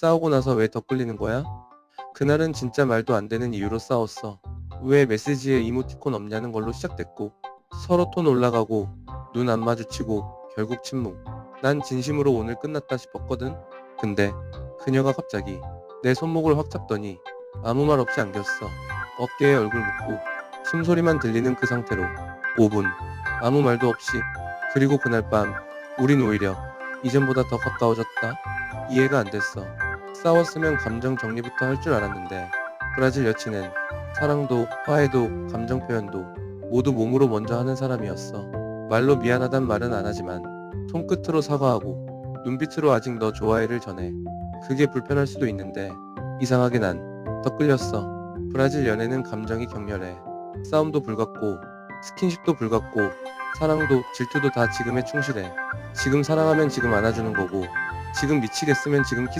싸우고 나서 왜 더 끌리는 거야? 그날은 진짜 말도 안 되는 이유로 싸웠어. 왜 메시지에 이모티콘 없냐는 걸로 시작됐고 서로 톤 올라가고 눈 안 마주치고 결국 침묵. 난 진심으로 오늘 끝났다 싶었거든. 근데 그녀가 갑자기 내 손목을 확 잡더니 아무 말 없이 안겼어. 어깨에 얼굴 묻고 숨소리만 들리는 그 상태로 5분 아무 말도 없이 그리고 그날 밤 우린 오히려 이전보다 더 가까워졌다. 이해가 안 됐어. 싸웠으면 감정 정리부터 할 줄 알았는데 브라질 여친은 사랑도 화해도 감정 표현도 모두 몸으로 먼저 하는 사람이었어. 말로 미안하단 말은 안 하지만 손끝으로 사과하고 눈빛으로 아직 너 좋아해를 전해. 그게 불편할 수도 있는데 이상하게 난 더 끌렸어. 브라질 연애는 감정이 격렬해. 싸움도 불같고 스킨십도 불같고 사랑도 질투도 다 지금에 충실해. 지금 사랑하면 지금 안아주는 거고 지금 미치겠으면 지금 키스